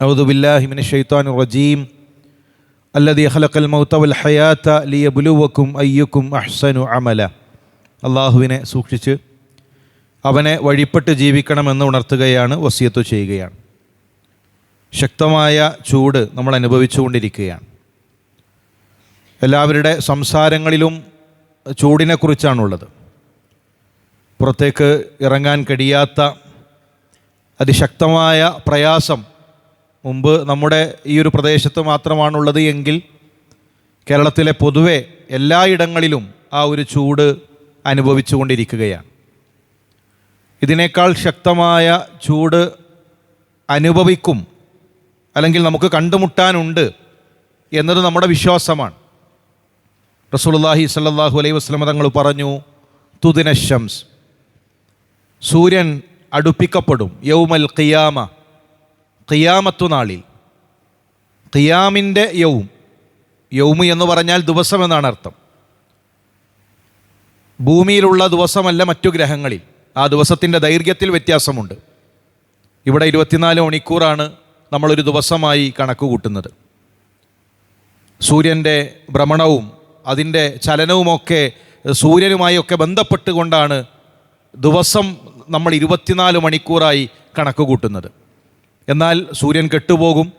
أعوذ بالله من الشيطان الرجيم الذي خلق الموت والحياة ليبلوكم أيكم أحسن عملا അള്ളാഹുവിനെ സൂക്ഷിച്ച് അവനെ വഴിപ്പെട്ട് ജീവിക്കണമെന്ന് ഉണർത്തുകയാണ് വസിയത്ത് ചെയ്യുകയാണ് ശക്തമായ ചൂട് നമ്മൾ അനുഭവിച്ചുകൊണ്ടിരിക്കുകയാണ് എല്ലാവരുടെ സംസാരങ്ങളിലും ചൂടിനെക്കുറിച്ചാണുള്ളത് പുറത്തേക്ക് ഇറങ്ങാൻ കഴിയാത്ത അതിശക്തമായ പ്രയാസം മുമ്പ് നമ്മുടെ ഈ ഒരു പ്രദേശത്ത് മാത്രമാണുള്ളത് എങ്കിൽ കേരളത്തിലെ പൊതുവെ എല്ലായിടങ്ങളിലും ആ ഒരു ചൂട് അനുഭവിച്ചു കൊണ്ടിരിക്കുകയാണ് ഇതിനേക്കാൾ ശക്തമായ ചൂട് അനുഭവിക്കും അല്ലെങ്കിൽ നമുക്ക് കണ്ടുമുട്ടാനുണ്ട് എന്നത് നമ്മുടെ വിശ്വാസമാണ്. റസൂലുള്ളാഹി സല്ലല്ലാഹു അലൈഹി വസല്ലം തങ്ങൾ പറഞ്ഞു തുദിന ഷംസ് സൂര്യൻ അടുപ്പിക്കപ്പെടും. യൗമൽ ഖിയാമ. ഖിയാമത്തു നാളിൽ. ഖിയാമിന്റെ യൗം. യൗമ് എന്ന് പറഞ്ഞാൽ ദിവസം എന്നാണ് അർത്ഥം. ഭൂമിയിലുള്ള ദിവസമല്ല മറ്റു ഗ്രഹങ്ങളിൽ. ആ ദിവസത്തിന്റെ ദൈർഘ്യത്തിൽ വ്യത്യാസമുണ്ട്. ഇവിടെ ഇരുപത്തിനാല് മണിക്കൂറാണ് നമ്മളൊരു ദിവസമായി കണക്ക് കൂട്ടുന്നത്. സൂര്യന്റെ ഭ്രമണവും അതിന്റെ ചലനവുമൊക്കെ സൂര്യനുമായൊക്കെ ബന്ധപ്പെട്ടുകൊണ്ടാണ് ദിവസം നമ്മൾ ഇരുപത്തിനാല് മണിക്കൂറായി കണക്ക് കൂട്ടുന്നത്. എന്നാൽ സൂര്യൻ കെട്ടുപോകും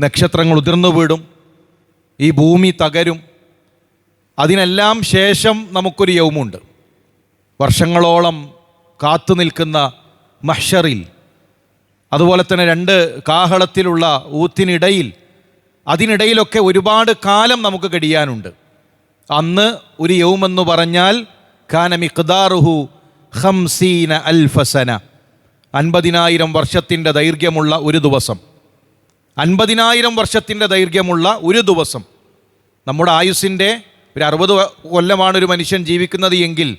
നക്ഷത്രങ്ങൾ ഉതിർന്നു വീടും ഈ ഭൂമി തകരും. അതിനെല്ലാം ശേഷം നമുക്കൊരു യൗമുണ്ട്. വർഷങ്ങളോളം കാത്തു നിൽക്കുന്ന മഹ്ഷറിൽ അതുപോലെ തന്നെ രണ്ട് കാഹളത്തിലുള്ള ഊത്തിനിടയിൽ അതിനിടയിലൊക്കെ ഒരുപാട് കാലം നമുക്ക് കഴിയാനുണ്ട് അന്ന് ഒരു യൗമെന്ന് പറഞ്ഞാൽ ഖാന മിഖ്ദാറുഹു ഹംസീന അൽഫസന അൻപതിനായിരം വർഷത്തിന്റെ ദൈർഘ്യമുള്ള ഒരു ദിവസം. അൻപതിനായിരം വർഷത്തിന്റെ ദൈർഘ്യമുള്ള ഒരു ദിവസം. നമ്മുടെ ആയുസ്സിന്റെ ഒരു അറുപത് കൊല്ലമാണ് ഒരു മനുഷ്യൻ ജീവിക്കുന്നത് എങ്കിൽ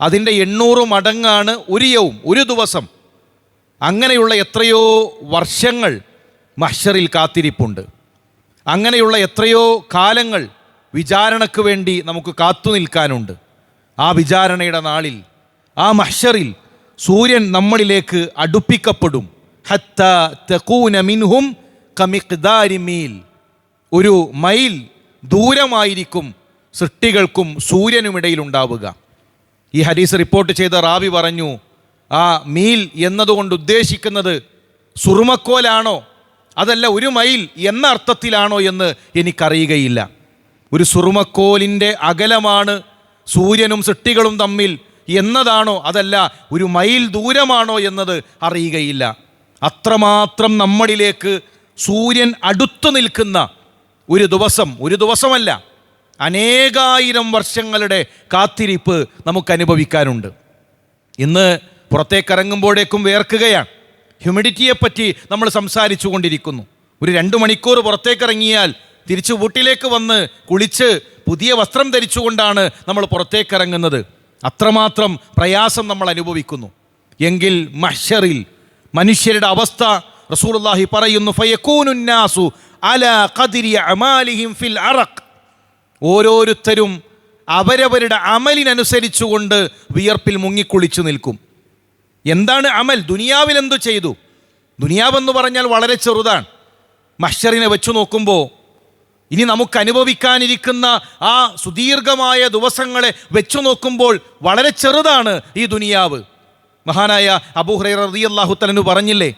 അതിന്റെ എണ്ണൂറ് മടങ്ങാണ് ഒരു യവും ഒരു ദിവസം. അങ്ങനെയുള്ള എത്രയോ വർഷങ്ങൾ മഷറിൽ കാത്തിരിപ്പുണ്ട്. അങ്ങനെയുള്ള എത്രയോ കാലങ്ങൾ വിചാരണയ്ക്ക് വേണ്ടി നമുക്ക് കാത്തു നിൽക്കാനുണ്ട്. ആ വിചാരണയുടെ നാളിൽ ആ മഹ്ഷറിൽ സൂര്യൻ നമ്മളിലേക്ക് അടുപ്പിക്കപ്പെടും. ഹത്ത തെക്കൂന മിൻഹും കമിക്ദാരിമീൽ ഒരു മൈൽ ദൂരമായിരിക്കും സൃഷ്ടികൾക്കും സൂര്യനുമിടയിൽ ഉണ്ടാവുക ഈ ഹരീസ് റിപ്പോർട്ട് ചെയ്ത റാവി പറഞ്ഞു ആ മീൽ എന്നതുകൊണ്ട് ഉദ്ദേശിക്കുന്നത് സുറുമക്കോലാണോ? അതല്ല ഒരു മൈൽ എന്ന അർത്ഥത്തിലാണോ എന്ന് എനിക്കറിയുകയില്ല. ഒരു സുറുമക്കോലിന്റെ അകലമാണ് സൂര്യനും സൃഷ്ടികളും തമ്മിൽ എന്നതാണോ? അതല്ല ഒരു മൈൽ ദൂരമാണോ എന്നത് അറിയുകയില്ല. അത്രമാത്രം നമ്മളിലേക്ക് സൂര്യൻ അടുത്തു നിൽക്കുന്ന ഒരു ദിവസം ഒരു ദിവസമല്ല അനേകായിരം വർഷങ്ങളുടെ കാത്തിരിപ്പ് നമുക്ക് അനുഭവിക്കാനുണ്ട്. ഇന്ന് പുറത്തേക്കിറങ്ങുമ്പോഴേക്കും വേർക്കുകയാണ്. ഹ്യൂമിഡിറ്റിയെപ്പറ്റി നമ്മൾ സംസാരിച്ചു കൊണ്ടിരിക്കുന്നു. ഒരു രണ്ട് മണിക്കൂർ പുറത്തേക്കിറങ്ങിയാൽ തിരിച്ചു വീട്ടിലേക്ക് വന്ന് കുളിച്ച് പുതിയ വസ്ത്രം ധരിച്ചുകൊണ്ടാണ് നമ്മൾ പുറത്തേക്കിറങ്ങുന്നത്. അത്രമാത്രം പ്രയാസം നമ്മൾ അനുഭവിക്കുന്നു. എങ്കിൽ മഹ്ഷറിൽ മനുഷ്യരുടെ അവസ്ഥ റസൂലുള്ളാഹി പറയുന്നു ഫയക്കൂനുന്നാസു അല കതിരി അമാലിഹിം ഫിൽ അറഖ്. ഓരോരുത്തരും അവരവരുടെ അമലിനനുസരിച്ചുകൊണ്ട് വിയർപ്പിൽ മുങ്ങിക്കുളിച്ചു നിൽക്കും. എന്താണ് അമൽ? ദുനിയാവിൽ എന്തു ചെയ്തു? ദുനിയാവെന്ന് പറഞ്ഞാൽ വളരെ ചെറുതാണ്. മഷറിനെ വെച്ചു നോക്കുമ്പോൾ ഇനി നമുക്ക് അനുഭവിക്കാനിരിക്കുന്ന ആ സുദീർഘമായ ദിവസങ്ങളെ വെച്ചു നോക്കുമ്പോൾ വളരെ ചെറുതാണ് ഈ ദുനിയാവ്. മഹാനായ അബൂഹ്റൈ റളിയല്ലാഹു അള്ളാഹുത്തലനു പറഞ്ഞില്ലേ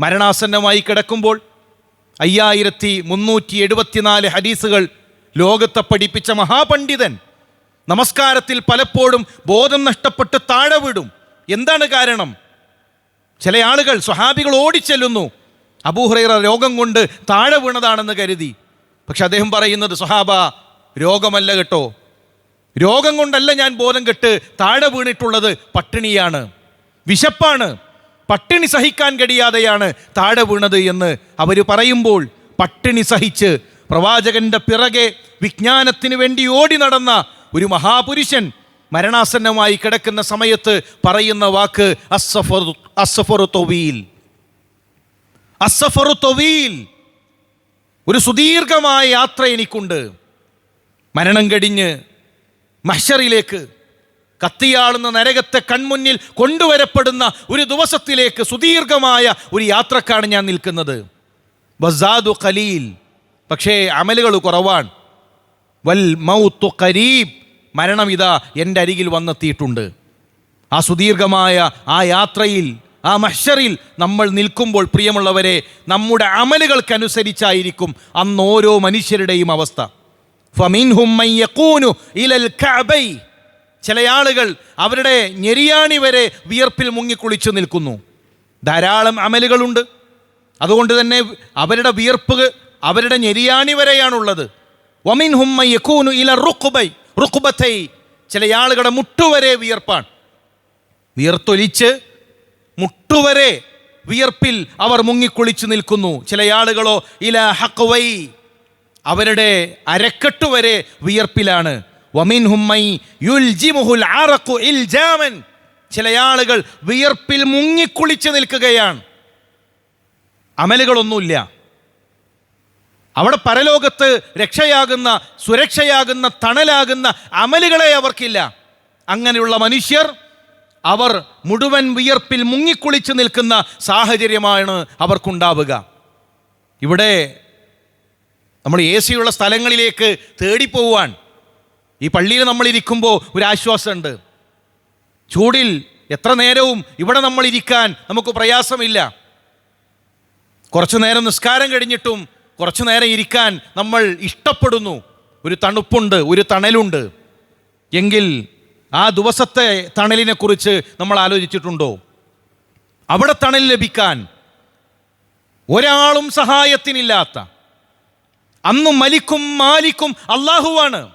മരണാസന്നമായി കിടക്കുമ്പോൾ അയ്യായിരത്തി മുന്നൂറ്റി എഴുപത്തിനാല് ഹദീസുകൾ ലോകത്തെ പഠിപ്പിച്ച മഹാപണ്ഡിതൻ നമസ്കാരത്തിൽ പലപ്പോഴും ബോധം നഷ്ടപ്പെട്ട് താഴെ വിടും എന്താണ് കാരണം? ചില ആളുകൾ സ്വഹാബികൾ ഓടിച്ചെല്ലുന്നു. അബൂഹ്റൈറ രോഗം കൊണ്ട് താഴെ വീണതാണെന്ന് കരുതി. പക്ഷെ അദ്ദേഹം പറയുന്നത് സ്വഹാബ രോഗമല്ല കേട്ടോ. രോഗം കൊണ്ടല്ല ഞാൻ ബോധം കെട്ട് താഴെ വീണിട്ടുള്ളത് പട്ടിണിയാണ്. വിശപ്പാണ്. പട്ടിണി സഹിക്കാൻ കഴിയാതെയാണ് താഴെ വീണത് എന്ന് അവർ പറയുമ്പോൾ പട്ടിണി സഹിച്ച് പ്രവാചകന്റെ പിറകെ വിജ്ഞാനത്തിന് വേണ്ടി ഓടി നടന്ന ഒരു മഹാപുരുഷൻ മരണാസന്നമായി കിടക്കുന്ന സമയത്ത് പറയുന്ന വാക്ക് അസഫറു അസഫറു തൊവീൽ. അസഫറു തൊവീൽ. ഒരു സുദീർഘമായ യാത്ര എനിക്കുണ്ട്. മരണം കടിഞ്ഞ് മഷറിലേക്ക് കത്തിയാളുന്ന നരകത്തെ കൺമുന്നിൽ കൊണ്ടുവരപ്പെടുന്ന ഒരു ദിവസത്തിലേക്ക് സുദീർഘമായ ഒരു യാത്രക്കാണ് ഞാൻ നിൽക്കുന്നത്. വസാദു ഖലീൽ. പക്ഷേ അമലുകൾ കുറവാണ്. വൽ മൗത്തു കരീബ് മരണം ഇതാ എന്റെ അരികിൽ വന്നെത്തിയിട്ടുണ്ട്. ആ സുദീർഘമായ ആ യാത്രയിൽ ആ മഷറിൽ നമ്മൾ നിൽക്കുമ്പോൾ പ്രിയമുള്ളവരെ നമ്മുടെ അമലുകൾക്കനുസരിച്ചായിരിക്കും അന്ന് ഓരോ മനുഷ്യരുടെയും അവസ്ഥ. ചില ആളുകൾ അവരുടെ ഞെരിയാണി വരെ വിയർപ്പിൽ മുങ്ങിക്കുളിച്ചു നിൽക്കുന്നു. ധാരാളം അമലുകളുണ്ട്. അതുകൊണ്ട് തന്നെ അവരുടെ വിയർപ്പ് അവരുടെ ഞെരിയാണി വരെയാണുള്ളത്. വമിൻ യക്കൂനു ഇല റുക്കുബൈ റുക്കുബത്തൈ ചില ആളുകളുടെ മുട്ടുവരെ വിയർപ്പാണ്. വിയർത്തൊലിച്ച് മുട്ടുവരെ വിയർപ്പിൽ അവർ മുങ്ങിക്കുളിച്ചു നിൽക്കുന്നു. ചില ആളുകളോ ഇല ഹക്കുവൈ അവരുടെ അരക്കെട്ട് വരെ വിയർപ്പിലാണ്. വമിൻ ഹുമ്മൈ യുൽജിമുഹുൽ അറഖു ഇൽജാമൻ ചില ആളുകൾ വിയർപ്പിൽ മുങ്ങിക്കുളിച്ച് നിൽക്കുകയാണ്. അമലുകളൊന്നുമില്ല. അവിടെ പരലോകത്ത് രക്ഷയാകുന്ന സുരക്ഷയാകുന്ന തണലാകുന്ന അമലുകളെ അവർക്കില്ല. അങ്ങനെയുള്ള മനുഷ്യർ അവർ മുഴുവൻ വിയർപ്പിൽ മുങ്ങിക്കുളിച്ച് നിൽക്കുന്ന സാഹചര്യമാണ് അവർക്കുണ്ടാവുക. ഇവിടെ നമ്മൾ എ സിയുള്ള സ്ഥലങ്ങളിലേക്ക് തേടിപ്പോവാൻ ഈ പള്ളിയിൽ നമ്മൾ ഇരിക്കുമ്പോൾ ഒരു ആശ്വാസമുണ്ട്. ചൂടിൽ എത്ര നേരവും ഇവിടെ നമ്മൾ ഇരിക്കാൻ നമുക്ക് പ്രയാസമില്ല. കുറച്ചു നേരം നിസ്കാരം കഴിഞ്ഞിട്ടും കുറച്ചു നേരം ഇരിക്കാൻ നമ്മൾ ഇഷ്ടപ്പെടുന്നു. ഒരു തണുപ്പുണ്ട് ഒരു തണലുണ്ട്. എങ്കിൽ ആ ദിവസത്തെ തണലിനെ കുറിച്ച് നമ്മൾ ആലോചിച്ചിട്ടുണ്ടോ? അവിടെ തണൽ ലഭിക്കാൻ ഒരാളും സഹായത്തിനില്ലാത്ത അന്ന് മലിക്കും മാലിക്കും അള്ളാഹുവാണ്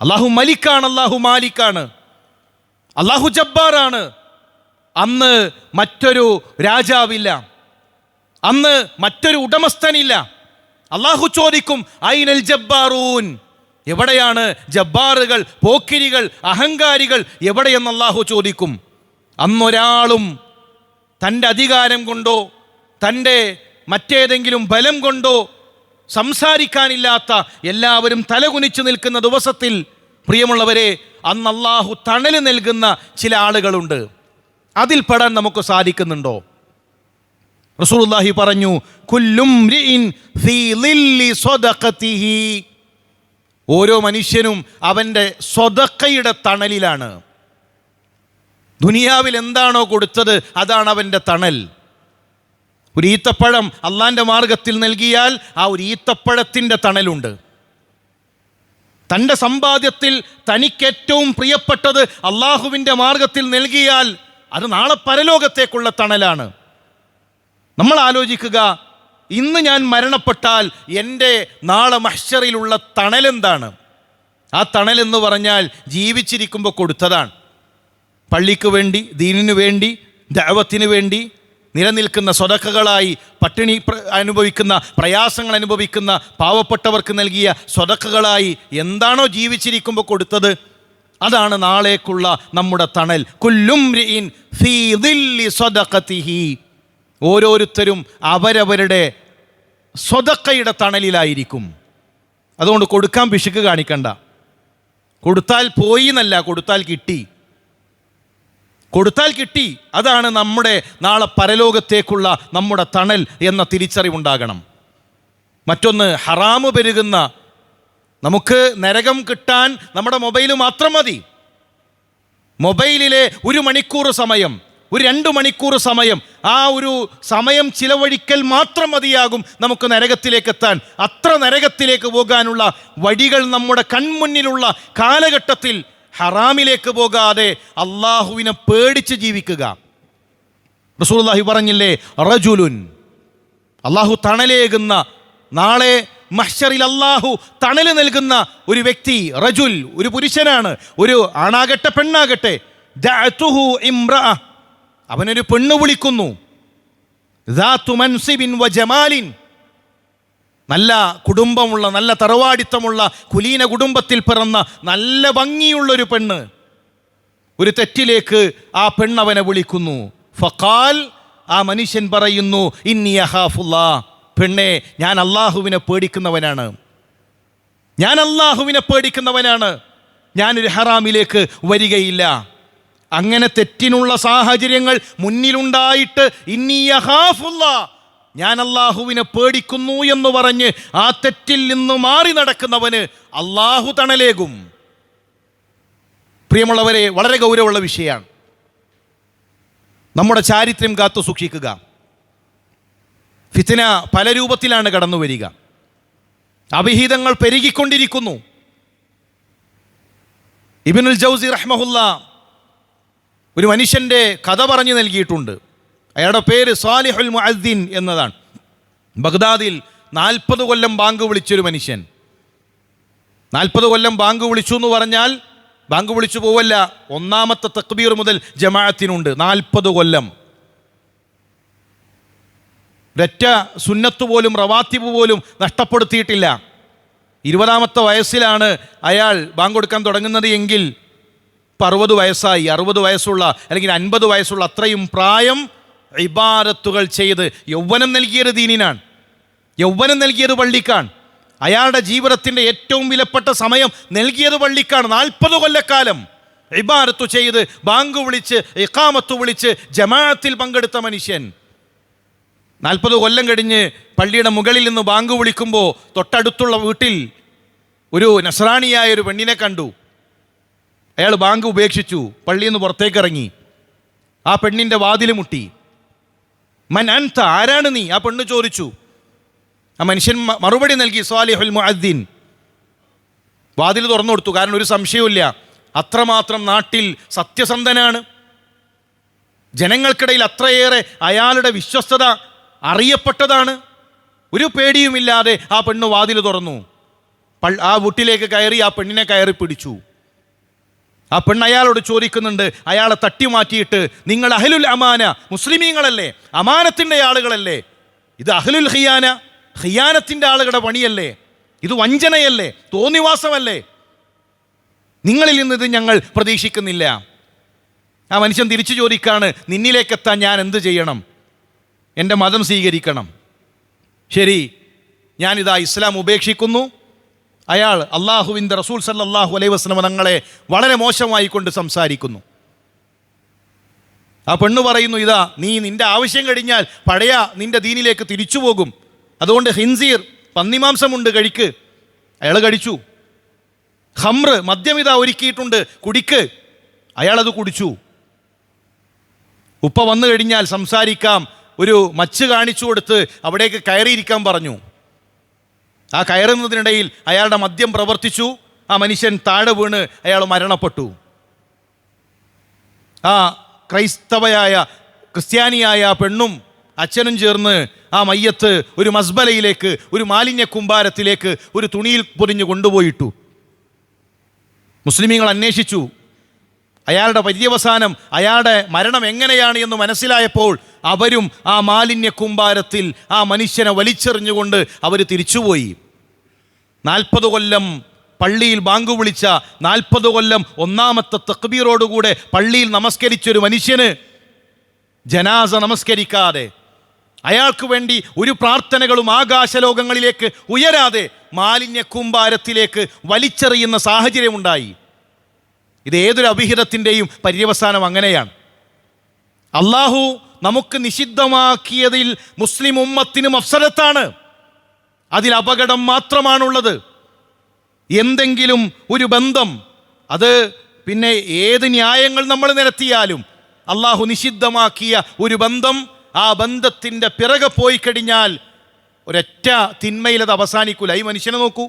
അള്ളാഹു മലിക്കാണ് അള്ളാഹു മാലിക്കാണ്. അള്ളാഹു ജബ്ബാറാണ്. അന്ന് മറ്റൊരു രാജാവില്ല. അന്ന് മറ്റൊരു ഉടമസ്ഥനില്ല. അള്ളാഹു ചോദിക്കും ഐനൽ ജബ്ബാറൂൻ? എവിടെയാണ് ജബ്ബാറുകൾ പോക്കിരികൾ അഹങ്കാരികൾ? എവിടെയെന്ന് അള്ളാഹു ചോദിക്കും. അന്നൊരാളും തന്റെ അധികാരം കൊണ്ടോ തന്റെ മറ്റേതെങ്കിലും ബലം കൊണ്ടോ സംസാരിക്കാനില്ലാത്ത എല്ലാവരും തലകുനിച്ചു നിൽക്കുന്ന ദിവസത്തിൽ പ്രിയമുള്ളവരെ അന്ന് അള്ളാഹു തണൽ നൽകുന്ന ചില ആളുകളുണ്ട്. അതിൽ പെടാൻ നമുക്ക് സാധിക്കുന്നുണ്ടോ? റസൂലുള്ളാഹി പറഞ്ഞു കുല്ലും ഓരോ മനുഷ്യനും അവന്റെ സ്വതക്കയുടെ തണലിലാണ്. ദുനിയാവിൽ എന്താണോ കൊടുത്തത് അതാണ് അവന്റെ തണൽ. ഒരു ഈത്തപ്പഴം അള്ളാന്റെ മാർഗത്തിൽ നൽകിയാൽ ആ ഒരു ഈത്തപ്പഴത്തിന്റെ തണലുണ്ട്. തന്റെ സമ്പാദ്യത്തിൽ തനിക്ക് ഏറ്റവും പ്രിയപ്പെട്ടത് അള്ളാഹുവിന്റെ മാർഗത്തിൽ നൽകിയാൽ അത് നാളെ പരലോകത്തേക്കുള്ള തണലാണ്. നമ്മൾ ആലോചിക്കുക ഇന്ന് ഞാൻ മരണപ്പെട്ടാൽ എന്റെ നാളെ മഹ്ഷറിലുള്ള തണലെന്താണ്? ആ തണൽ എന്ന് പറഞ്ഞാൽ ജീവിച്ചിരിക്കുമ്പോൾ കൊടുത്തതാണ്. പള്ളിക്ക് വേണ്ടി ദീനിനു വേണ്ടി ദൈവത്തിന് വേണ്ടി നിലനിൽക്കുന്ന സ്വതക്കകളായി പട്ടിണി അനുഭവിക്കുന്ന പ്രയാസങ്ങൾ അനുഭവിക്കുന്ന പാവപ്പെട്ടവർക്ക് നൽകിയ സ്വതക്കകളായി എന്താണോ ജീവിച്ചിരിക്കുമ്പോൾ കൊടുത്തത്? അതാണ് നാളേക്കുള്ള നമ്മുടെ തണൽ. കുല്ലും ഓരോരുത്തരും അവരവരുടെ സ്വതക്കയുടെ തണലിലായിരിക്കും. അതുകൊണ്ട് കൊടുക്കാൻ പിശുക്ക് കാണിക്കണ്ട. കൊടുത്താൽ പോയി എന്നല്ല കൊടുത്താൽ കിട്ടി. കൊടുത്താൽ കിട്ടി അതാണ് നമ്മുടെ നാളെ പരലോകത്തേക്കുള്ള നമ്മുടെ തണൽ എന്ന തിരിച്ചറിവുണ്ടാകണം. മറ്റൊന്ന് ഹറാമ് പെരുകുന്ന. നമുക്ക് നരകം കിട്ടാൻ നമ്മുടെ മൊബൈൽ മാത്രം മതി. മൊബൈലിലെ ഒരു മണിക്കൂർ സമയം ഒരു രണ്ട് മണിക്കൂർ സമയം ആ ഒരു സമയം ചിലവഴിക്കൽ മാത്രം മതിയാകും നമുക്ക് നരകത്തിലേക്ക് എത്താൻ അത്ര നരകത്തിലേക്ക് പോകാനുള്ള വഴികൾ നമ്മുടെ കൺമുന്നിലുള്ള കാലഘട്ടത്തിൽ ഹറാമിലേക്ക് പോകാതെ അള്ളാഹുവിനെ പേടിച്ച് ജീവിക്കുക റസൂലുള്ളാഹി പറഞ്ഞില്ലേ റജുലുൻ അള്ളാഹു തണലേകുന്ന നാളെ മഹ്ഷറിൽ അള്ളാഹു തണൽ നൽകുന്ന ഒരു വ്യക്തി റജുൽ ഒരു പുരുഷനാണ് ഒരു ആണാകട്ടെ പെണ്ണാകട്ടെ. അവനൊരു പെണ്ണ് വിളിക്കുന്നു. ജമാലിൻ. നല്ല കുടുംബമുള്ള നല്ല തറവാടിത്തമുള്ള കുലീന കുടുംബത്തിൽ പിറന്ന നല്ല ഭംഗിയുള്ളൊരു പെണ്ണ്. ഒരു തെറ്റിലേക്ക് ആ പെണ്ണവനെ വിളിക്കുന്നു. ഫക്കാൽ ആ മനുഷ്യൻ പറയുന്നു ഇന്നി അഹാഫുല്ലാ പെണ്ണെ ഞാൻ അള്ളാഹുവിനെ പേടിക്കുന്നവനാണ്. ഞാൻ അള്ളാഹുവിനെ പേടിക്കുന്നവനാണ്. ഞാനൊരു ഹറാമിലേക്ക് വരികയില്ല. അങ്ങനെ തെറ്റിനുള്ള സാഹചര്യങ്ങൾ മുന്നിലുണ്ടായിട്ട് ഇന്നി ഞാൻ അള്ളാഹുവിനെ പേടിക്കുന്നു എന്ന് പറഞ്ഞ് ആ തെറ്റിൽ നിന്ന് മാറി നടക്കുന്നവന് അള്ളാഹു തണലേകും. പ്രിയമുള്ളവരെ വളരെ ഗൗരവമുള്ള വിഷയമാണ്. നമ്മുടെ ചാരിത്രം കാത്തു സൂക്ഷിക്കുക. ഫിത്തിന പല രൂപത്തിലാണ് കടന്നു വരിക. അഭിഹിതങ്ങൾ പെരുകിക്കൊണ്ടിരിക്കുന്നു. ഇബിനുൽ ജൗസി റഹ്മഹുല്ല ഒരു മനുഷ്യന്റെ കഥ പറഞ്ഞു നൽകിയിട്ടുണ്ട്. അയാളുടെ പേര് സാലിഹുൽ മുഅദ്ദീൻ എന്നതാണ്. ബഗ്ദാദിൽ നാൽപ്പത് കൊല്ലം ബാങ്ക് വിളിച്ചൊരു മനുഷ്യൻ. നാൽപ്പത് കൊല്ലം ബാങ്ക് വിളിച്ചു എന്ന് പറഞ്ഞാൽ ബാങ്ക് വിളിച്ചു പോവല്ല ഒന്നാമത്തെ തക്ബീർ മുതൽ ജമാഅത്തിനുണ്ട് നാൽപ്പത് കൊല്ലം. ഒറ്റ സുന്നത്ത് പോലും റവാത്തിബ് പോലും നഷ്ടപ്പെടുത്തിയിട്ടില്ല. ഇരുപതാമത്തെ വയസ്സിലാണ് അയാൾ ബാങ്ക് കൊടുക്കാൻ തുടങ്ങുന്നത് എങ്കിൽ ഇപ്പം അറുപത് വയസ്സായി. അറുപത് വയസ്സുള്ള അല്ലെങ്കിൽ അൻപത് വയസ്സുള്ള അത്രയും പ്രായം ഇബാരത്തുകൾ ചെയ്ത് യൗവനം നൽകിയത് ദീനിനാണ്. യൗവനം നൽകിയത് പള്ളിക്കാണ്. അയാളുടെ ജീവിതത്തിന്റെ ഏറ്റവും വിലപ്പെട്ട സമയം നൽകിയത് പള്ളിക്കാണ്. നാൽപ്പത് കൊല്ലക്കാലം ഇബാരത്തു ചെയ്ത് ബാങ്ക് വിളിച്ച് ഇക്കാമത്ത് വിളിച്ച് ജമാഅത്തിൽ പങ്കെടുത്ത മനുഷ്യൻ. നാൽപ്പത് കൊല്ലം കഴിഞ്ഞ് പള്ളിയുടെ മുകളിൽ നിന്ന് ബാങ്ക് വിളിക്കുമ്പോൾ തൊട്ടടുത്തുള്ള വീട്ടിൽ ഒരു നസ്രാണിയായ ഒരു പെണ്ണിനെ കണ്ടു. അയാൾ ബാങ്ക് ഉപേക്ഷിച്ചു പള്ളിയിൽ നിന്ന് പുറത്തേക്ക് ഇറങ്ങി ആ പെണ്ണിന്റെ വാതിൽ മുട്ടി. മൻ അൻത ആരാണ് നീ? ആ പെണ്ണ് ചോദിച്ചു. ആ മനുഷ്യൻ മറുപടി നൽകി സ്വാലിഹുൽ മുഅദ്ദീൻ. വാതിൽ തുറന്നു കൊടുത്തു കാരണം ഒരു സംശയവുമില്ല. അത്രമാത്രം നാട്ടിൽ സത്യസന്ധനാണ്. ജനങ്ങൾക്കിടയിൽ അത്രയേറെ അയാളുടെ വിശ്വസ്തത അറിയപ്പെട്ടതാണ്. ഒരു പേടിയുമില്ലാതെ ആ പെണ്ണ് വാതിൽ തുറന്നു. ആ വീട്ടിലേക്ക് കയറി ആ പെണ്ണിനെ കയറി പിടിച്ചു. ആ പെണ്ണ് അയാളോട് ചോദിക്കുന്നുണ്ട് അയാളെ തട്ടി മാറ്റിയിട്ട് നിങ്ങൾ അഹലുൽ അമാന മുസ്ലിമീങ്ങളല്ലേ? അമാനത്തിന്റെ ആളുകളല്ലേ? ഇത് അഹലുൽ ഹിയാന ഹിയാനത്തിന്റെ ആളുകളുടെ പണിയല്ലേ? ഇത് വഞ്ചനയല്ലേ? തോന്നിവാസമല്ലേ? നിങ്ങളിൽ നിന്ന് ഇത് ഞങ്ങൾ പ്രതീക്ഷിക്കുന്നില്ല. ആ മനുഷ്യൻ തിരിച്ചു ചോദിക്കാണ് നിന്നിലേക്കെത്താൻ ഞാൻ എന്ത് ചെയ്യണം? എന്റെ മതം സ്വീകരിക്കണം. ശരി ഞാനിതാ ഇസ്ലാം ഉപേക്ഷിക്കുന്നു. അയാൾ അള്ളാഹുവിന്റെ റസൂൽ സല്ലാഹു അലൈഹി വസ്ലമ തങ്ങളെ വളരെ മോശമായി കൊണ്ട് സംസാരിക്കുന്നു. ആ പെണ്ണ് പറയുന്നു ഇതാ നീ നിന്റെ ആവശ്യം കഴിഞ്ഞാൽ പഴയ നിന്റെ ദീനിലേക്ക് തിരിച്ചു പോകും. അതുകൊണ്ട് ഹിൻസീർ പന്നിമാംസമുണ്ട് കഴിക്ക്. അയാൾ കഴിച്ചു ഹമ്ര മദ്യം ഇതാ ഒരുക്കിയിട്ടുണ്ട് കുടിക്ക്. അയാളത് കുടിച്ചു. ഉപ്പ വന്നു കഴിഞ്ഞാൽ സംസാരിക്കാം ഒരു മച്ച് കാണിച്ചു കൊടുത്ത് അവിടേക്ക് കയറിയിരിക്കാൻ പറഞ്ഞു. ആ കയറുന്നതിനിടയിൽ അയാളുടെ മദ്യം പ്രവർത്തിച്ചു. ആ മനുഷ്യൻ താഴെ വീണ് അയാൾ മരണപ്പെട്ടു. ആ ക്രൈസ്തവയായ ക്രിസ്ത്യാനിയായ പെണ്ണും അച്ഛനും ചേർന്ന് ആ മയ്യത്ത് ഒരു മസ്ബലയിലേക്ക് ഒരു മാലിന്യ കുമ്പാരത്തിലേക്ക് ഒരു തുണിയിൽ പൊതിഞ്ഞ് കൊണ്ടുപോയിട്ടു. മുസ്ലിമീങ്ങൾ അന്വേഷിച്ചു. അയാളുടെ പര്യവസാനം അയാളുടെ മരണം എങ്ങനെയാണ് എന്ന് മനസ്സിലായപ്പോൾ അവരും ആ മാലിന്യ കുമ്പാരത്തിൽ ആ മനുഷ്യനെ വലിച്ചെറിഞ്ഞുകൊണ്ട് അവർ തിരിച്ചുപോയി. നാൽപ്പത് കൊല്ലം പള്ളിയിൽ ബാങ്ക് വിളിച്ച നാൽപ്പത് കൊല്ലം ഒന്നാമത്തെ തക്ബീറോടുകൂടെ പള്ളിയിൽ നമസ്കരിച്ചൊരു മനുഷ്യന് ജനാസ നമസ്കരിക്കാതെ അയാൾക്ക് വേണ്ടി ഒരു പ്രാർത്ഥനകളും ആകാശലോകങ്ങളിലേക്ക് ഉയരാതെ മാലിന്യ കൂമ്പാരത്തിലേക്ക് വലിച്ചെറിയുന്ന സാഹചര്യമുണ്ടായി. ഇത് ഏതൊരു അഭിഹിതത്തിന്റെയും പര്യവസാനം അങ്ങനെയാണ്. അള്ളാഹു നമുക്ക് നിഷിദ്ധമാക്കിയതിൽ മുസ്ലിം ഉമ്മത്തിനും അഫ്സരത്താണ് അതിൽ അപകടം മാത്രമാണുള്ളത്. എന്തെങ്കിലും ഒരു ബന്ധം അത് പിന്നെ ഏത് ന്യായങ്ങൾ നമ്മൾ നിരത്തിയാലും അള്ളാഹു നിഷിദ്ധമാക്കിയ ഒരു ബന്ധം ആ ബന്ധത്തിന്റെ പിറകെ പോയി കഴിഞ്ഞാൽ ഒരൊറ്റ തിന്മയിൽ അത് അവസാനിക്കൂല. ഈ മനുഷ്യനെ നോക്കൂ.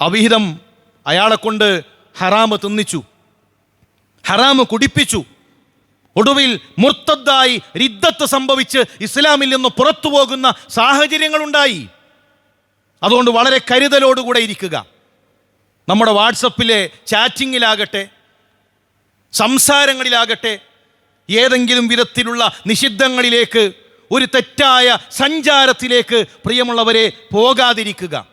അവിഹിതം അയാളെ കൊണ്ട് ഹറാമ് തിന്നിച്ചു. ഹറാമ് കുടിപ്പിച്ചു. ഒടുവിൽ മുർത്തദ്ദായി റിദ്ദത്ത് സംഭവിച്ച് ഇസ്ലാമിൽ നിന്ന് പുറത്തു പോകുന്ന സാഹചര്യങ്ങളുണ്ടായി. അതുകൊണ്ട് വളരെ കരുതലോടുകൂടെ ഇരിക്കുക. നമ്മുടെ വാട്സപ്പിലെ ചാറ്റിങ്ങിലാകട്ടെ സംസാരങ്ങളിലാകട്ടെ ഏതെങ്കിലും വിധത്തിലുള്ള നിഷിദ്ധങ്ങളിലേക്ക് ഒരു തെറ്റായ സഞ്ചാരത്തിലേക്ക് പ്രിയമുള്ളവരെ പോകാതിരിക്കുക.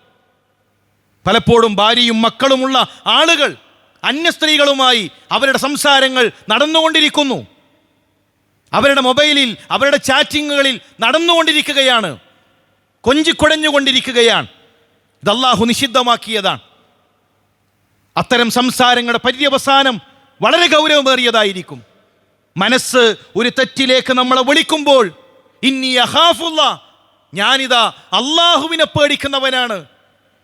പലപ്പോഴും ഭാര്യയും മക്കളുമുള്ള ആളുകൾ അന്യ സ്ത്രീകളുമായി അവരുടെ സംസാരങ്ങൾ നടന്നുകൊണ്ടിരിക്കുന്നു. അവരുടെ മൊബൈലിൽ അവരുടെ ചാറ്റിങ്ങുകളിൽ നടന്നുകൊണ്ടിരിക്കുകയാണ്. കൊഞ്ചിക്കുടഞ്ഞുകൊണ്ടിരിക്കുകയാണ് ഇതല്ലാഹു നിഷിദ്ധമാക്കിയതാണ്. അത്തരം സംസാരങ്ങളുടെ പര്യവസാനം വളരെ ഗൗരവമേറിയതായിരിക്കും. മനസ്സ് ഒരു തെറ്റിലേക്ക് നമ്മളെ വിളിക്കുമ്പോൾ ഇന്നി അഹാഫുള്ള ഞാനിതാ അള്ളാഹുവിനെ പേടിക്കുന്നവനാണ്.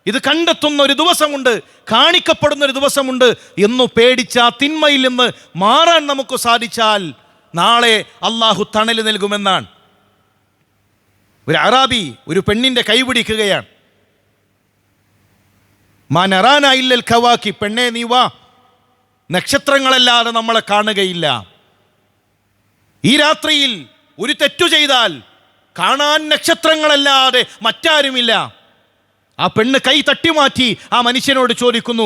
ഇത് കണ്ടെത്തുന്ന ഒരു ദിവസമുണ്ട് കാണിക്കപ്പെടുന്ന ഒരു ദിവസമുണ്ട് എന്നു പേടിച്ച തിന്മയിൽ നിന്ന് മാറാൻ നമുക്ക് സാധിച്ചാൽ നാളെ അള്ളാഹു തണൽ നൽകുമെന്നാണ്. ഒരു അറാബി ഒരു പെണ്ണിന്റെ കൈപിടിക്കുകയാണ് മാനറാനായില്ലൽ ഖവാക്കി പെണ്ണെ നീ വാ. നക്ഷത്രങ്ങളല്ലാതെ നമ്മളെ കാണുകയില്ല. ഈ രാത്രിയിൽ ഒരു തെറ്റു ചെയ്താൽ കാണാൻ നക്ഷത്രങ്ങളല്ലാതെ മറ്റാരുമില്ല. ആ പെണ്ണ് കൈ തട്ടിമാറ്റി ആ മനുഷ്യനോട് ചോദിക്കുന്നു?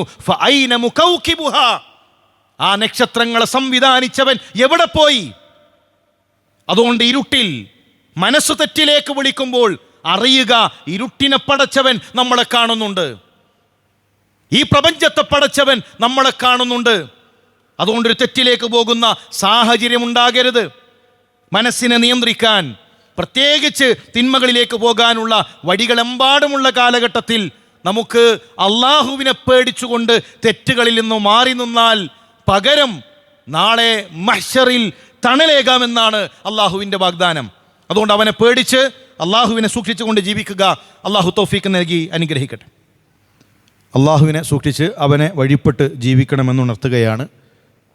ആ നക്ഷത്രങ്ങളെ സംവിധാനിച്ചവൻ എവിടെ പോയി? അതുകൊണ്ട് ഇരുട്ടിൽ മനസ്സ് തെറ്റിലേക്ക് വിളിക്കുമ്പോൾ അറിയുക ഇരുട്ടിനെ പടച്ചവൻ നമ്മളെ കാണുന്നുണ്ട്. ഈ പ്രപഞ്ചത്തെ പടച്ചവൻ നമ്മളെ കാണുന്നുണ്ട്. അതുകൊണ്ടൊരു തെറ്റിലേക്ക് പോകുന്ന സാഹചര്യം ഉണ്ടാകരുത് മനസ്സിനെ നിയന്ത്രിക്കാൻ പ്രത്യേകിച്ച് തിന്മകളിലേക്ക് പോകാനുള്ള വഴികളെമ്പാടുമുള്ള കാലഘട്ടത്തിൽ നമുക്ക് അള്ളാഹുവിനെ പേടിച്ചുകൊണ്ട് തെറ്റുകളിൽ നിന്ന് മാറി നിന്നാൽ പകരം നാളെ മഹ്ഷറിൽ തണലേകാമെന്നാണ് അള്ളാഹുവിന്റെ വാഗ്ദാനം. അതുകൊണ്ട് അവനെ പേടിച്ച് അള്ളാഹുവിനെ സൂക്ഷിച്ചുകൊണ്ട് ജീവിക്കുക അള്ളാഹു തോഫീക്ക് നൽകി അനുഗ്രഹിക്കട്ടെ. അള്ളാഹുവിനെ സൂക്ഷിച്ച് അവനെ വഴിപ്പെട്ട് ജീവിക്കണമെന്നുണർത്തുകയാണ്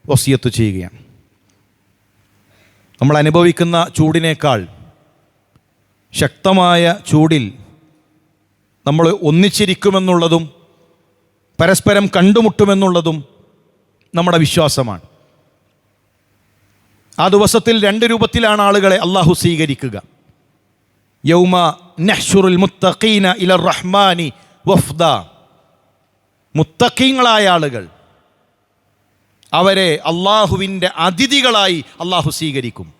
വസിയത്ത് ചെയ്യുകയാണ്. നമ്മൾ അനുഭവിക്കുന്ന ചൂടിനേക്കാൾ ശക്തമായ ചൂടിൽ നമ്മൾ ഒന്നിച്ചിരിക്കുമെന്നുള്ളതും പരസ്പരം കണ്ടുമുട്ടുമെന്നുള്ളതും നമ്മുടെ വിശ്വാസമാണ്. ആ ദിവസത്തിൽ രണ്ട് രൂപത്തിലാണ് ആളുകളെ അള്ളാഹു സ്വീകരിക്കുക. യൗമ നഹ്ഷുറുൽ മുത്തഖീന ഇല റഹ്മാനി വഫ്ദ. മുത്തഖീങ്ങളായ ആളുകൾ അവരെ അള്ളാഹുവിന്റെ അതിഥികളായി അള്ളാഹു സ്വീകരിക്കും.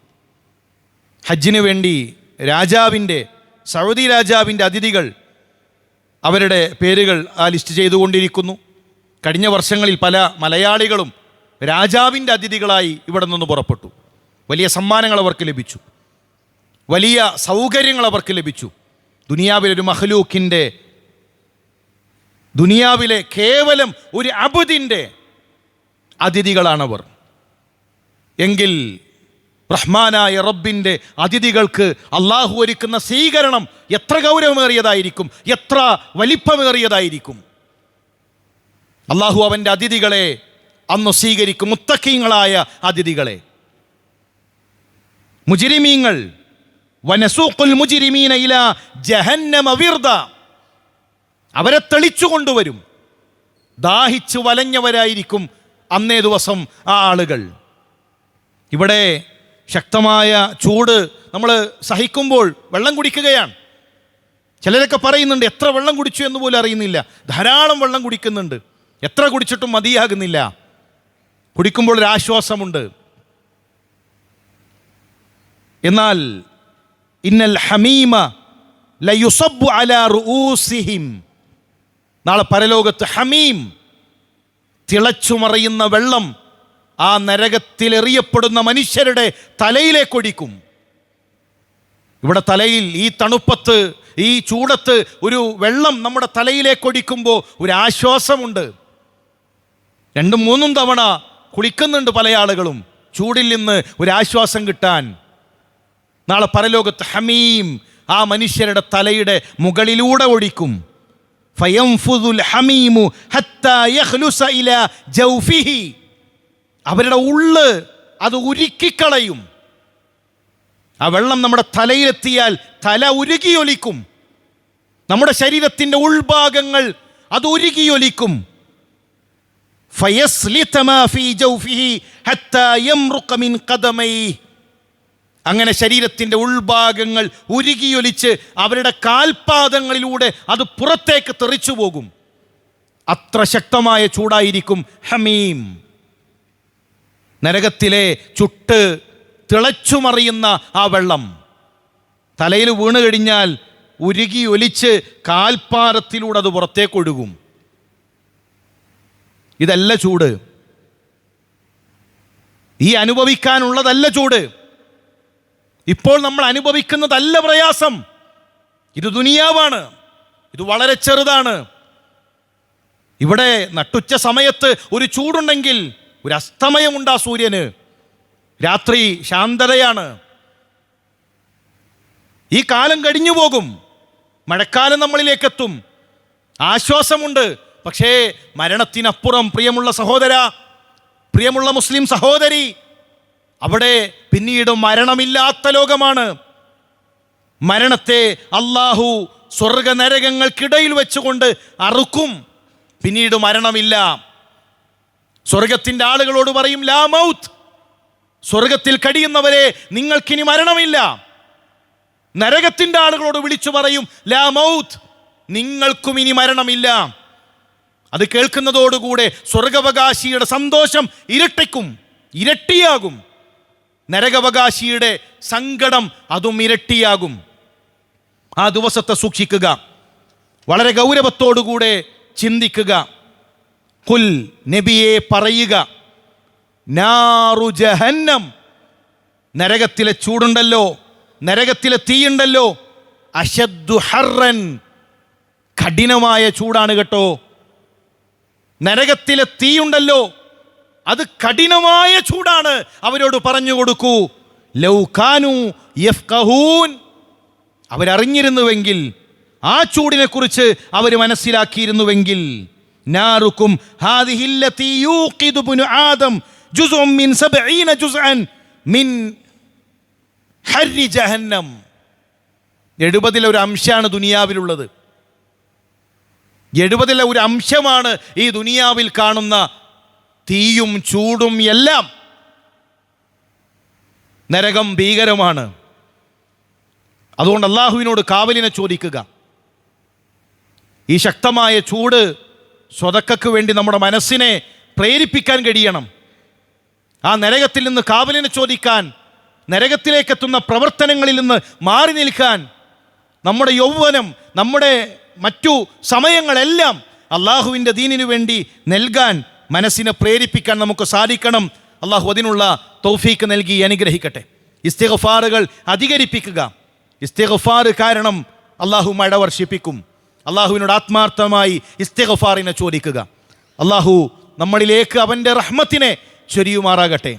ഹജ്ജിന് വേണ്ടി രാജാവിന്റെ സൗദി രാജാവിന്റെ അതിഥികൾ അവരുടെ പേരുകൾ ആ ലിസ്റ്റ് ചെയ്തുകൊണ്ടിരിക്കുന്നു. കഴിഞ്ഞ വർഷങ്ങളിൽ പല മലയാളികളും രാജാവിന്റെ അതിഥികളായി ഇവിടെ നിന്ന് പുറപ്പെട്ടു. വലിയ സമ്മാനങ്ങൾ അവർക്ക് ലഭിച്ചു. വലിയ സൗകര്യങ്ങൾ അവർക്ക് ലഭിച്ചു. ദുനിയാവിലെ ഒരു മഹലൂക്കിന്റെ ദുനിയാവിലെ കേവലം ഒരു അബുദിന്റെ അതിഥികളാണവർ. എങ്കിൽ റഹ്മാനായ റബ്ബിന്റെ അതിഥികൾക്ക് അള്ളാഹു ഒരുക്കുന്ന സ്വീകരണം എത്ര ഗൗരവമേറിയതായിരിക്കും? എത്ര വലിപ്പമേറിയതായിരിക്കും? അള്ളാഹു അവന്റെ അതിഥികളെ അന്ന് സ്വീകരിക്കും മുത്തക്കീങ്ങളായ അതിഥികളെ. മുജിരിമീങ്ങൾ വനസൂഖുൽ മുജിരിമീന ഇല ജഹന്നമ അവരെ തെളിച്ചു കൊണ്ടുവരും. ദാഹിച്ചു വലഞ്ഞവരായിരിക്കും അന്നേ ദിവസം ആ ആളുകൾ. ഇവിടെ ശക്തമായ ചൂട് നമ്മൾ സഹിക്കുമ്പോൾ വെള്ളം കുടിക്കുകയാണ്. ചിലരൊക്കെ പറയുന്നുണ്ട് എത്ര വെള്ളം കുടിച്ചു എന്ന് പോലും അറിയുന്നില്ല. ധാരാളം വെള്ളം കുടിക്കുന്നുണ്ട്. എത്ര കുടിച്ചിട്ടും മതിയാകുന്നില്ല. കുടിക്കുമ്പോൾ ഒരു ആശ്വാസമുണ്ട്. എന്നാൽ ഇന്നൽ ഹമീമ ലയുസബ്ബു അലാ റുസിഹിം നാളെ പരലോകത്ത് ഹമീം തിളച്ചുമറിയുന്ന വെള്ളം ആ നരകത്തിൽ നരകത്തിലെറിയപ്പെടുന്ന മനുഷ്യരുടെ തലയിലേക്കൊടിക്കും. ഇവിടെ തലയിൽ ഈ തണുപ്പത്ത് ഈ ചൂടത്ത് ഒരു വെള്ളം നമ്മുടെ തലയിലേക്കൊടിക്കുമ്പോൾ ഒരു ആശ്വാസമുണ്ട്. രണ്ടും മൂന്നും തവണ കുളിക്കുന്നുണ്ട് പല ആളുകളും. ചൂടിൽ നിന്ന് ഒരു ആശ്വാസം കിട്ടാൻ. നാളെ പരലോകത്ത് ഹമീം ആ മനുഷ്യരുടെ തലയുടെ മുകളിലൂടെ ഒഴിക്കും ഫയംഫുദുൽ ഹമീമു ഹത്താ യഖ്ലുസ ഇല ജൗഫിഹി. അവരുടെ ഉള്ള് അത് ഉരുക്കിക്കളയും. ആ വെള്ളം നമ്മുടെ തലയിലെത്തിയാൽ തല ഉരുകിയൊലിക്കും. നമ്മുടെ ശരീരത്തിന്റെ ഉൾഭാഗങ്ങൾ അത് ഉരുകിയൊലിക്കും. അങ്ങനെ ശരീരത്തിന്റെ ഉൾഭാഗങ്ങൾ ഉരുകിയൊലിച്ച് അവരുടെ കാൽപാദങ്ങളിലൂടെ അത് പുറത്തേക്ക് തെറിച്ചു പോകും അത്ര ശക്തമായ ചൂടായിരിക്കും ഹമീം. നരകത്തിലെ ചുട്ട് തിളച്ചുമറിയുന്ന ആ വെള്ളം തലയിൽ വീണ് കഴിഞ്ഞാൽ ഉരുകി ഒലിച്ച് കാൽപ്പാരത്തിലൂടെ അത് പുറത്തേക്ക് ഒഴുകും ഇതല്ല ചൂട്. ഈ അനുഭവിക്കാനുള്ളതല്ല ചൂട്. ഇപ്പോൾ നമ്മൾ അനുഭവിക്കുന്നതല്ല പ്രയാസം. ഇത് ദുനിയാവാണ്. ഇത് വളരെ ചെറുതാണ്. ഇവിടെ നട്ടുച്ച സമയത്ത് ഒരു ചൂടുണ്ടെങ്കിൽ ഒരു അസ്തമയമുണ്ട് ആ സൂര്യന്. രാത്രി ശാന്തതയാണ്. ഈ കാലം കഴിഞ്ഞു പോകും. മഴക്കാലം നമ്മളിലേക്കെത്തും. ആശ്വാസമുണ്ട്. പക്ഷേ മരണത്തിനപ്പുറം പ്രിയമുള്ള സഹോദര പ്രിയമുള്ള മുസ്ലിം സഹോദരി അവിടെ പിന്നീട് മരണമില്ലാത്ത ലോകമാണ്. മരണത്തെ അള്ളാഹു സ്വർഗ നരകങ്ങൾക്കിടയിൽ വെച്ചുകൊണ്ട് അറുക്കും. പിന്നീട് മരണമില്ല. സ്വർഗത്തിന്റെ ആളുകളോട് പറയും ലാ മൗത്ത്. സ്വർഗത്തിൽ കഴിയുന്നവരെ നിങ്ങൾക്കിനി മരണമില്ല. നരകത്തിന്റെ ആളുകളോട് വിളിച്ചു പറയും ലാ മൗത്ത് നിങ്ങൾക്കും ഇനി മരണമില്ല. അത് കേൾക്കുന്നതോടുകൂടെ സ്വർഗവകാശിയുടെ സന്തോഷം ഇരട്ടിക്കും ഇരട്ടിയാകും. നരകവകാശിയുടെ സങ്കടം അതും ഇരട്ടിയാകും. ആ ദിവസത്തെ സൂക്ഷിക്കുക. വളരെ ഗൗരവത്തോടുകൂടെ ചിന്തിക്കുക. കുൽ നബിയെ പറയുക. നാറു ജഹന്നം. നരകത്തിലെ ചൂടുണ്ടല്ലോ നരകത്തിലെ തീയുണ്ടല്ലോ. അശദ്ദു ഹർറൻ. കഠിനമായ ചൂടാണ് കേട്ടോ. നരകത്തിലെ തീയുണ്ടല്ലോ അത് കഠിനമായ ചൂടാണ്. അവരോട് പറഞ്ഞു കൊടുക്കൂ. ലൗകാനു യഫ്കഹൂൻ അവരറിഞ്ഞിരുന്നുവെങ്കിൽ ആ ചൂടിനെക്കുറിച്ച് അവർ മനസ്സിലാക്കിയിരുന്നുവെങ്കിൽ നാറുക്കും. യൂഖിദു ആദം. മിൻ മിൻ ജഹന്നം. എഴുപതിലെ ഒരു അംശമാണ് ദുനിയാവിലുള്ളത്. എഴുപതിലെ ഒരു അംശമാണ് ഈ ദുനിയാവിൽ കാണുന്ന തീയും ചൂടും എല്ലാം. നരകം ഭീകരമാണ്. അതുകൊണ്ട് അള്ളാഹുവിനോട് കാവലിനെ ചോദിക്കുക. ഈ ശക്തമായ ചൂട് സ്വതക്കക്ക് വേണ്ടി നമ്മുടെ മനസ്സിനെ പ്രേരിപ്പിക്കാൻ കഴിയണം. ആ നരകത്തിൽ നിന്ന് കാവലിനെ ചോദിക്കാൻ നരകത്തിലേക്കെത്തുന്ന പ്രവർത്തനങ്ങളിൽ നിന്ന് മാറി നിൽക്കാൻ നമ്മുടെ യൗവനം നമ്മുടെ മറ്റു സമയങ്ങളെല്ലാം അള്ളാഹുവിന്റെ ദീനിനു വേണ്ടി നൽകാൻ മനസ്സിനെ പ്രേരിപ്പിക്കാൻ നമുക്ക് സാധിക്കണം. അള്ളാഹു അതിനുള്ള തൗഫീക്ക് നൽകി അനുഗ്രഹിക്കട്ടെ. ഇസ്തിഗഫാറുകൾ അധികരിപ്പിക്കുക. ഇസ്തിഗഫാറ് കാരണം അള്ളാഹു മഴ വർഷിപ്പിക്കും. അള്ളാഹുവിനോട് ആത്മാർത്ഥമായി ഇസ്തിഗഫാറിനെ ചോദിക്കുക. അള്ളാഹു നമ്മളിലേക്ക് അവന്റെ റഹ്മത്തിനെ ചൊരിയുമാറാകട്ടെ.